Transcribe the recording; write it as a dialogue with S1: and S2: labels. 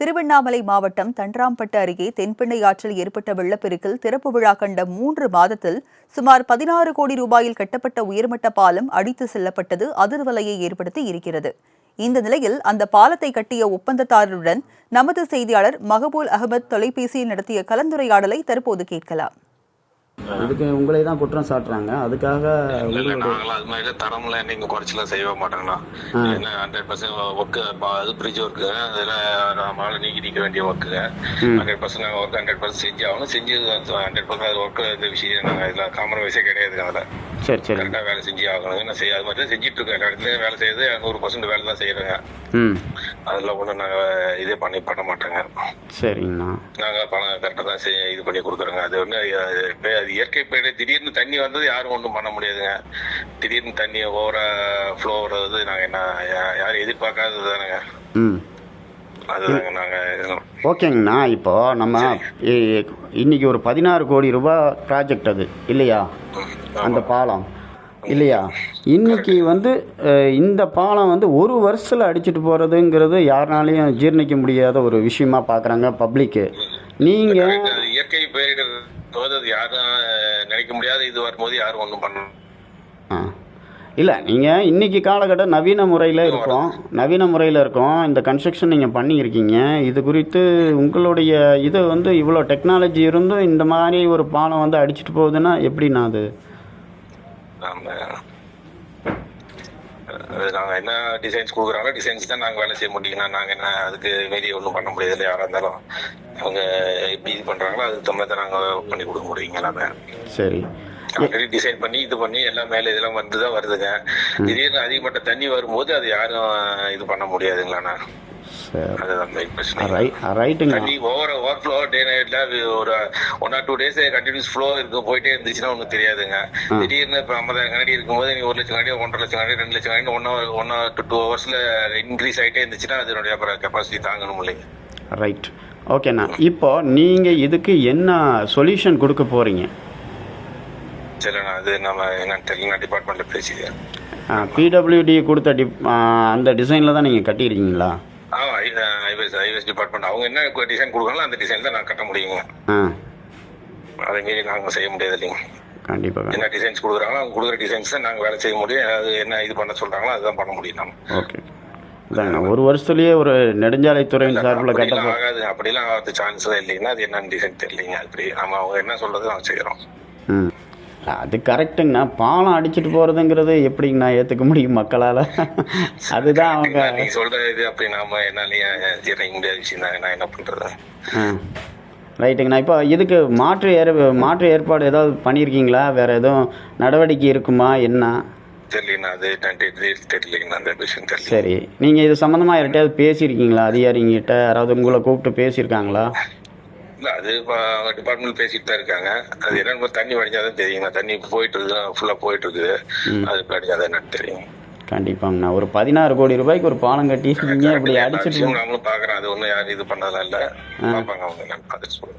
S1: திருவண்ணாமலை மாவட்டம் தன்றாம்பட்டு அருகே தென்பெண்ணை ஆற்றில் ஏற்பட்ட வெள்ளப்பெருக்கில் திறப்பு விழா கண்ட மூன்று மாதத்தில் சுமார் பதினாறு கோடி ரூபாயில் கட்டப்பட்ட உயர்மட்ட பாலம் அடித்து செல்லப்பட்டது அதிர்வலையை ஏற்படுத்தி இருக்கிறது. இந்த நிலையில் அந்த பாலத்தை கட்டிய ஒப்பந்ததாரருடன் நமது செய்தியாளர் மகபூல் அகமது தொலைபேசியில் நடத்திய கலந்துரையாடலை தற்போது கேட்கலாம்.
S2: இதுக்கு உங்களை தான் குற்றம் சாட்டுறாங்க. அதுக்காக
S3: அது மாதிரி தரம்ல நீங்க குறைச்சலாம் செய்ய மாட்டோங்கண்ணா. என்ன ஹண்ட்ரட் பர்சன்ட் ஒர்க்கு அது பிரிட்ஜ் ஒர்க்கு அதுல நீக்கி நீக்க வேண்டிய ஒர்க்குங்க ஹண்ட்ரட் பர்சன்ட் நாங்கள் ஒர்க் ஹண்ட்ரட் பர்சன்ட் செஞ்சு ஆகணும் செஞ்சு ஹண்ட்ரட் பர்சன்ட் ஒர்க்கு இந்த விஷயம் நாங்கள் இதில் காம்ப்ரமைஸே கிடையாதுங்க அதில்.
S2: சரி சரி.
S3: கரெக்டாக வேலை செஞ்சு ஆகணுங்க நான் செய்ய அது மாதிரி தான் செஞ்சுட்டு இருக்கேன் இடத்துலயும் வேலை செய்யுது நூறு பர்சன்ட் வேலை தான் செய்யறேங்க.
S2: ம்.
S3: அதில் ஒன்றும் நாங்கள் இதே பண்ணி பண்ண மாட்டோங்க.
S2: சரிங்கண்ணா.
S3: நாங்கள் பணம் கரெக்டாக தான் செய் இது பண்ணி கொடுக்குறோங்க. அது வந்து அது இயற்கை பேடு திடீர்னு தண்ணி வந்தது யாரும் ஒன்றும் பண்ண முடியாதுங்க. திடீர்னு தண்ணி ஓவரா ஃப்ளோ வர்றது நாங்கள் என்ன யாரும் எதிர்பார்க்காதது தானுங்க.
S2: ம்.
S3: அதுதாங்க நாங்கள்
S2: ஓகேங்கண்ணா இப்போ நம்ம இன்னைக்கு ஒரு பதினாறு கோடி ரூபாய் ப்ராஜெக்ட் அது இல்லையா? அந்த பாலம். இல்லையா? இன்னைக்கு வந்து இந்த பாலம் வந்து ஒரு வருஷத்தில் அடிச்சிட்டு போகிறதுங்கிறது யாருனாலையும் ஜீர்ணிக்க முடியாத ஒரு விஷயமா பார்க்குறாங்க பப்ளிக்கு நீங்கள்
S3: இயற்கை பேரிடர் போது அது யாரும் நினைக்க முடியாத இது வரும்போது யாரும் ஒன்றும் பண்ண
S2: ஆ. இல்லை நீங்கள் இன்னைக்கு காலகட்டம் நவீன முறையில் இருக்கோம். நவீன முறையில் இருக்கோம். இந்த கன்ஸ்ட்ரக்ஷன் நீங்கள் பண்ணியிருக்கீங்க. இது குறித்து உங்களுடைய இது வந்து இவ்வளோ டெக்னாலஜி இருந்தும் இந்த மாதிரி ஒரு பாலம் வந்து அடிச்சிட்டு போகுதுன்னா எப்படிண்ணா அது?
S3: நாம அது நாங்கள் என்ன டிசைன்ஸ் கொடுக்குறாங்களோ டிசைன்ஸ் தான் நாங்கள் வேலை செய்ய முடியும்னா நாங்கள் என்ன அதுக்கு மீறி ஒன்றும் பண்ண முடியாது யாராக இருந்தாலும். அவங்க எப்படி இது பண்ணுறாங்களோ அதுக்கு தகுந்த நாங்கள் பண்ணி கொடுக்க முடியுங்க நாங்கள்
S2: சரி.
S3: ஆல்ரெடி டிசைன் பண்ணி இது பண்ணி எல்லாம் மேலே இதெல்லாம் வந்து தான் வருதுங்க திடீர்னு அதிகப்பட்ட தண்ணி வரும்போது அது யாரும் இது பண்ண முடியாதுங்களாண்ணா?
S2: சரி.
S3: அதுதான் மெயின் பிரச்சனை
S2: ரைட் ரைட்டுங்க.
S3: ஓவர் ஒர்க் ஃப்ளோ டே நைட்ல ஒரு one or two days continuous flow இருக்கு போயிட்டே இருந்துச்சுன்னா ஒன்றும் தெரியாதுங்க. திடீர்னு இப்போ ஐம்பதாயிரம் கனடி இருக்கும்போது நீங்க ஒரு லட்சம் கனடி ஒன்றரை லட்சம் கனடி ரெண்டு லட்சம் கனடி ஒன் ஒன் டு டூ ஹவர்ஸ்ல இன்க்ரீஸ் ஆயிட்டே இருந்துச்சுன்னா அதனுடைய அப்புறம் கெப்பாசிட்டி தாங்கணும் இல்லைங்க.
S2: ரைட் ஓகேண்ணா இப்போ நீங்கள் இதுக்கு என்ன சொல்யூஷன் கொடுக்க போகிறீங்க
S3: சரிண்ணா அது நம்ம தெரியல டிபார்ட்மெண்ட்ல பேசிக்கிறேன்.
S2: பிடபிள்யூடி கொடுத்த ஆ, அந்த டிசைனில் தான் நீங்கள் கட்டியிருக்கீங்களா?
S3: ஐவேஸ் டிபார்ட்மெண்ட் அவங்க என்ன டிசைன் கொடுக்கறாங்களோ அந்த டிசைன் தான் நான் கட்ட முடியுங்க. அதை மீறி நாங்க செய்ய முடியாது இல்லைங்க
S2: கண்டிப்பாக
S3: என்ன டிசைன்ஸ் கொடுக்குறாங்களோ அவங்க கொடுக்குற டிசைன்ஸ் தான் நாங்கள் வேலை செய்ய முடியும். அது என்ன இது பண்ண சொல்றாங்களோ அதுதான் பண்ண முடியும் நம்ம
S2: ஓகே. ஒரு வருஷத்துலேயே ஒரு நெடுஞ்சாலைத்துறையின் சார்பில் கட்ட
S3: ஆகாது. அப்படிலாம் ஆகிறது சான்ஸ் இல்லைங்கன்னா அது என்னன்னு டிசைன் தெரியலீங்க. அப்படி நம்ம அவங்க என்ன சொல்றது நாங்கள் செய்யறோம்
S2: ம். அது கரெக்டுங்கண்ணா. பாலம் அடிச்சிட்டு போகிறதுங்கிறது எப்படிங்கண்ணா ஏற்றுக்க முடியும் மக்களால்? அதுதான் அவங்க
S3: நீங்க சொல்ற இது அப்படி நாம என்னாலயே ஜீரணிக்க முடியாத விஷயம் தான். நான் என்ன பண்றது?
S2: ஆ. ரைட்டுங்கண்ணா. இப்போ இதுக்கு மாற்று ஏற மாற்று ஏற்பாடு ஏதாவது பண்ணியிருக்கீங்களா? வேறு எதுவும் நடவடிக்கை இருக்குமா? என்ன?
S3: தெரியலண்ணா அது தெரியலங்கண்ணா அந்த விஷயம் தெரியல.
S2: சரி. நீங்கள் இது சம்மந்தமாக யார்கிட்டயாவது பேசியிருக்கீங்களா? அதிகாரிங்கிட்ட யாராவது உங்களை கூப்பிட்டு பேசியிருக்காங்களா?
S3: இல்ல அது டிபார்ட்மெண்ட் பேசிட்டு தான் இருக்காங்க. அது என்னன்னு தண்ணி வடிஞ்சாதான் தெரியுங்க தண்ணி போயிட்டு இருக்குது ஃபுல்லா போயிட்டு இருக்குது. அது வடிஞ்சாதான் என்னன்னு தெரியும்.
S2: கண்டிப்பாங்கண்ணா. ஒரு பதினாறு கோடி ரூபாய்க்கு ஒரு பாலம் கட்டியிருக்கீங்க இப்படி அடிச்சிட்டு
S3: விஷயமும் நாமளும் பாக்குறோம். அது ஒண்ணும் யாரும் இது பண்ணதெல்லாம் இல்ல. பாப்பாங்க அவங்க என்னன்னு பார்த்துட்டு சொல்லுங்க.